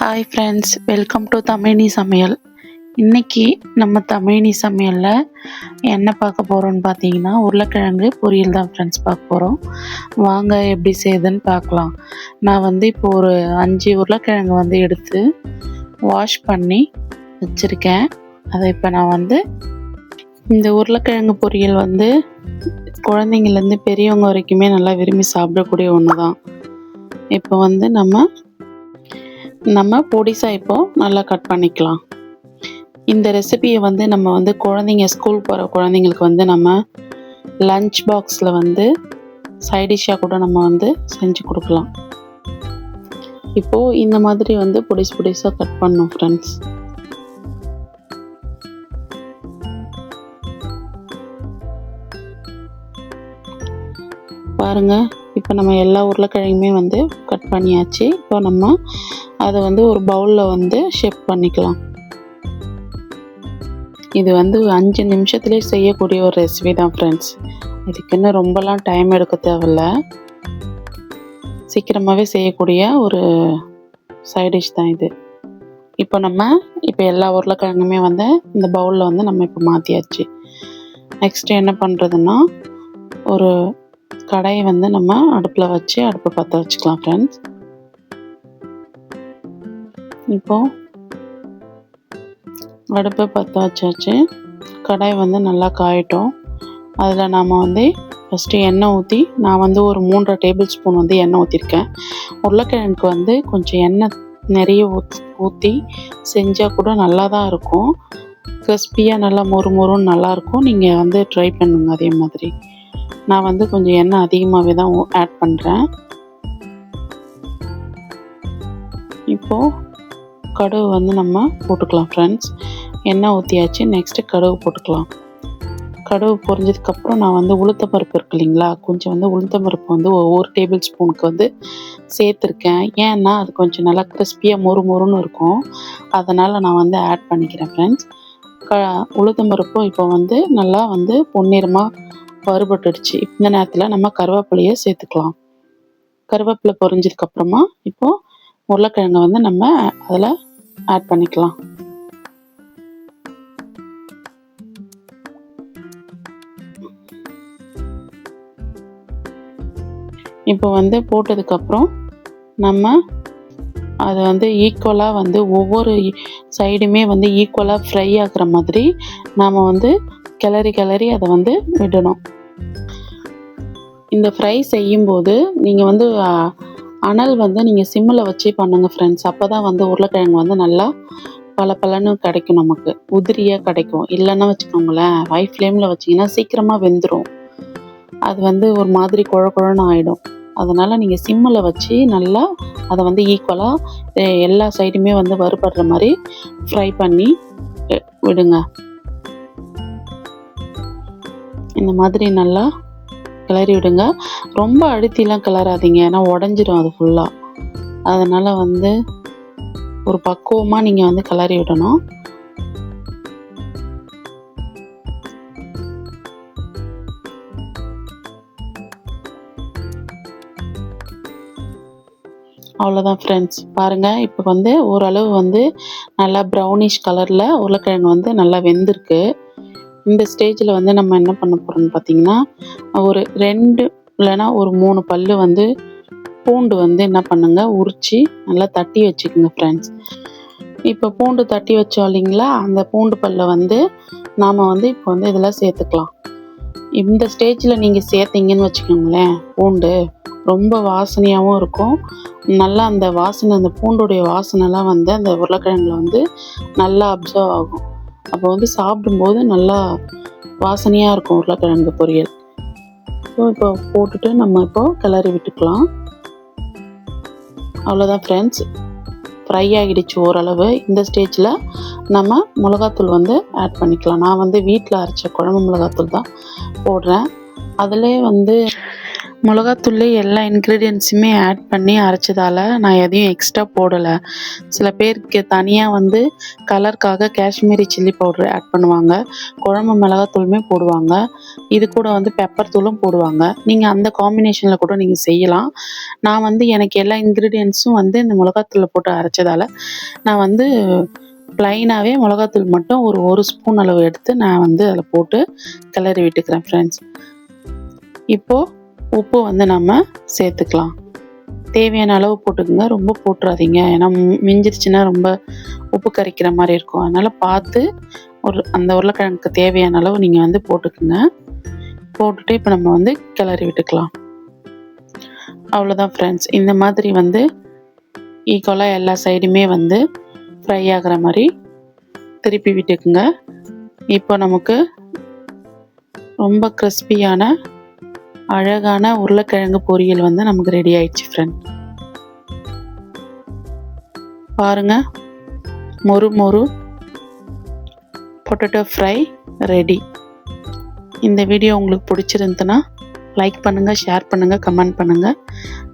Hi friends welcome to தமிழி சமையல் இன்றைக்கி நம்ம தமிழினி சமையலில் என்ன பார்க்க போகிறோன்னு பார்த்தீங்கன்னா உருளைக்கிழங்கு பொரியல் தான் ஃப்ரெண்ட்ஸ் பார்க்க போகிறோம் வாங்க எப்படி செய்யுதுன்னு பார்க்கலாம். நான் வந்து இப்போ ஒரு அஞ்சு உருளைக்கிழங்கு வந்து எடுத்து வாஷ் பண்ணி வச்சுருக்கேன். அதை இப்போ நான் வந்து இந்த உருளைக்கிழங்கு பொரியல் வந்து குழந்தைங்கள்லேருந்து பெரியவங்க வரைக்குமே நல்லா விரும்பி சாப்பிடக்கூடிய ஒன்று தான் இப்போ வந்து நம்ம நம்ம பொடிசாக இப்போது நல்லா கட் பண்ணிக்கலாம். இந்த ரெசிபியை வந்து நம்ம வந்து குழந்தைங்க ஸ்கூல் போகிற குழந்தைங்களுக்கு வந்து நம்ம லஞ்ச் பாக்ஸில் வந்து சைடிஷாக கூட நம்ம வந்து செஞ்சு கொடுக்கலாம். இப்போது இந்த மாதிரி வந்து பொடிசு பொடிசாக கட் பண்ணணும் ஃப்ரெண்ட்ஸ் பாருங்கள் இப்போ நம்ம எல்லா உருளைக்கிழங்குமே வந்து கட் பண்ணியாச்சு. இப்போ நம்ம அதை வந்து ஒரு பவுலில் வந்து ஷேப் பண்ணிக்கலாம். இது வந்து அஞ்சு நிமிஷத்துலேயே செய்யக்கூடிய ஒரு ரெசிபி தான் ஃப்ரெண்ட்ஸ் இதுக்குன்னு ரொம்பலாம் டைம் எடுக்க தேவையில்ல. சீக்கிரமாகவே செய்யக்கூடிய ஒரு சைட் டிஷ் தான் இது. இப்போ நம்ம இப்போ எல்லா உருளைக்கிழங்குமே வந்து இந்த பவுலில் வந்து நம்ம இப்போ மாற்றியாச்சு நெக்ஸ்ட் என்ன பண்ணுறதுன்னா ஒரு கடாயை வந்து நம்ம அடுப்பில் வச்சு அடுப்பை பற்ற வச்சுக்கலாம் ஃப்ரெண்ட்ஸ் இப்போ அடுப்பை பற்ற வச்சாச்சு. கடாய் வந்து நல்லா காயட்டும். அதில் நாம் வந்து ஃபஸ்ட்டு எண்ணெய் ஊற்றி நான் வந்து ஒரு மூன்றரை டேபிள் ஸ்பூன் வந்து எண்ணெய் ஊற்றிருக்கேன் உருளைக்கிழங்குக்கு வந்து கொஞ்சம் எண்ணெய் நிறைய ஊத் ஊற்றி செஞ்சால் கூட நல்லா தான் இருக்கும் கிறிஸ்பியாக நல்லா மொறு மொறுன்னு நல்லாயிருக்கும். நீங்கள் வந்து ட்ரை பண்ணுங்க அதே மாதிரி. நான் வந்து கொஞ்சம் எண்ணெய் அதிகமாகவே தான் ஆட் பண்ணுறேன் இப்போது கடுகு வந்து நம்ம போட்டுக்கலாம் ஃப்ரெண்ட்ஸ் எண்ணெய் ஊற்றியாச்சு நெக்ஸ்ட்டு கடுகு போட்டுக்கலாம். கடுகு பொரிஞ்சதுக்கப்புறம் நான் வந்து உளுத்தப்பருப்பு இருக்கு இல்லைங்களா? கொஞ்சம் வந்து உளுத்தப்பருப்பு வந்து ஒவ்வொரு டேபிள் ஸ்பூனுக்கு வந்து சேர்த்துருக்கேன். ஏன்னா அது கொஞ்சம் நல்லா கிறிஸ்பியாக மொறு மொறுன்னு இருக்கும். அதனால் நான் வந்து ஆட் பண்ணிக்கிறேன் ஃப்ரெண்ட்ஸ் க உளுத்தம்பருப்பும் இப்போ வந்து நல்லா வந்து பொன்னிறமாக வறுபட்டுடுச்சு இந்த நேரத்தில் நம்ம கருவேப்பிலையை சேர்த்துக்கலாம். கருவேப்பிலை பொரிஞ்சதுக்கப்புறமா இப்போது உருளைக்கிழங்கை வந்து நம்ம அதில் ஆட் பண்ணிக்கலாம். இப்போ வந்து போட்டதுக்கப்புறம் நம்ம அதை வந்து ஈக்குவலாக வந்து ஒவ்வொரு சைடுமே வந்து ஈக்குவலாக ஃப்ரை ஆகிற மாதிரி நாம் வந்து கிளறி கிளறி அதை வந்து விடணும். இந்த ஃப்ரை செய்யும்போது நீங்கள் வந்து அனல் வந்து நீங்கள் சிம்மில் வச்சு பண்ணுங்கள் ஃப்ரெண்ட்ஸ் அப்போ தான் வந்து உருளைக்கிழங்கு வந்து நல்லா பல பலன்னு கிடைக்கும் நமக்கு. உதிரியாக கிடைக்கும். இல்லைன்னா வச்சுக்கோங்களேன் ஹை ஃப்ளேமில் வச்சிங்கன்னா சீக்கிரமாக வெந்துடும் அது வந்து ஒரு மாதிரி குழ குழன்னு ஆகிடும் அதனால் நீங்கள் சிம்மில் வச்சு நல்லா அதை வந்து ஈக்குவலாக எல்லா சைடுமே வந்து வறுபடுற மாதிரி ஃப்ரை பண்ணி விடுங்க. இந்த மாதிரி நல்லா கிளறி விடுங்க. ரொம்ப அழுத்திலாம் கிளறாதீங்க. ஏன்னா உடஞ்சிரும் அது ஃபுல்லாக அதனால் வந்து ஒரு பக்குவமாக நீங்கள் வந்து கிளறி விடணும். அவ்வளோதான் ஃப்ரெண்ட்ஸ் பாருங்கள் இப்போ வந்து ஓரளவு வந்து நல்லா ப்ரௌனிஷ் கலரில் உருளைக்கிழங்கு வந்து நல்லா வெந்திருக்கு. இந்த ஸ்டேஜில் வந்து நம்ம என்ன பண்ண போகிறோம்னு பார்த்தீங்கன்னா ஒரு ரெண்டு இல்லைன்னா ஒரு மூணு பல்லு வந்து பூண்டு வந்து என்ன பண்ணுங்க உரித்து நல்லா தட்டி வச்சுக்கோங்க ஃப்ரெண்ட்ஸ் இப்போ பூண்டு தட்டி வச்சோம் இல்லைங்களா அந்த பூண்டு பல்லை வந்து நாம் வந்து இப்போ வந்து இதில் சேர்த்துக்கலாம். இந்த ஸ்டேஜில் நீங்கள் சேர்த்தீங்கன்னு வச்சுக்கோங்களேன் பூண்டு ரொம்ப வாசனையாகவும் இருக்கும். நல்லா அந்த வாசனை அந்த பூண்டுடைய வாசனைலாம் வந்து அந்த உருளைக்கிழங்குல வந்து நல்லா அப்சர்வ் ஆகும். அப்போ வந்து சாப்பிடும்போது நல்லா வாசனையாக இருக்கும் உருளைக்கிழங்கு பொரியல். ஸோ இப்போ போட்டுட்டு நம்ம இப்போ கிளறி விட்டுக்கலாம். அவ்வளோதான் ஃப்ரெண்ட்ஸ் ஃப்ரை ஆகிடுச்சு ஓரளவு. இந்த ஸ்டேஜில் நம்ம மிளகாத்தூள் வந்து ஆட் பண்ணிக்கலாம். நான் வந்து வீட்டில் அரைச்ச குழம்பு மிளகாத்தூள் தான் போடுறேன். அதிலே வந்து மிளகாத்தூள் எல்லா இன்க்ரீடியன்ஸுமே ஆட் பண்ணி அரைச்சதால நான் எதையும் எக்ஸ்ட்ரா போடலை. சில பேருக்கு தனியாக வந்து கலருக்காக காஷ்மீரி சில்லி பவுடர் ஆட் பண்ணுவாங்க. குழம்பு மிளகாத்தூளுமே போடுவாங்க. இது கூட வந்து பெப்பர் தூளும் போடுவாங்க. நீங்கள் அந்த காம்பினேஷனில் கூட நீங்கள் செய்யலாம். நான் வந்து எனக்கு எல்லா இன்க்ரீடியன்ஸும் வந்து இந்த மிளகாத்தூளில் போட்டு அரைச்சதால நான் வந்து ப்ளைனாகவே மிளகாத்தூள் மட்டும் ஒரு ஒரு ஸ்பூன் அளவு எடுத்து நான் வந்து அதில் போட்டு கிளறி விட்டுக்கிறேன் ஃப்ரெண்ட்ஸ் இப்போது உப்பு வந்து நம்ம சேர்த்துக்கலாம். தேவையான அளவு போட்டுக்கோங்க. ரொம்ப போட்டுறாதீங்க. ஏன்னா மிஞ்சிருச்சுன்னா ரொம்ப உப்பு கரைக்கிற மாதிரி இருக்கும். அதனால் பார்த்து ஒரு அந்த உருளைக்கிழங்குக்கு தேவையான அளவு நீங்கள் வந்து போட்டுக்குங்க. போட்டுட்டு இப்போ நம்ம வந்து கிளறி விட்டுக்கலாம். அவ்வளோதான் ஃப்ரெண்ட்ஸ் இந்த மாதிரி வந்து ஈக்குவலாக எல்லா சைடுமே வந்து ஃப்ரை ஆகிற மாதிரி திருப்பி விட்டுக்குங்க. இப்போ நமக்கு ரொம்ப கிறிஸ்பியான அழகான உருளைக்கிழங்கு பொரியல் வந்து நமக்கு ரெடி ஆயிடுச்சு ஃப்ரெண்ட் பாருங்க. மொறு மொறு பொட்டேட்டோ ஃப்ரை ரெடி இந்த வீடியோ உங்களுக்கு பிடிச்சிருந்துன்னா லைக் பண்ணுங்கள் ஷேர் பண்ணுங்கள் கமெண்ட் பண்ணுங்கள்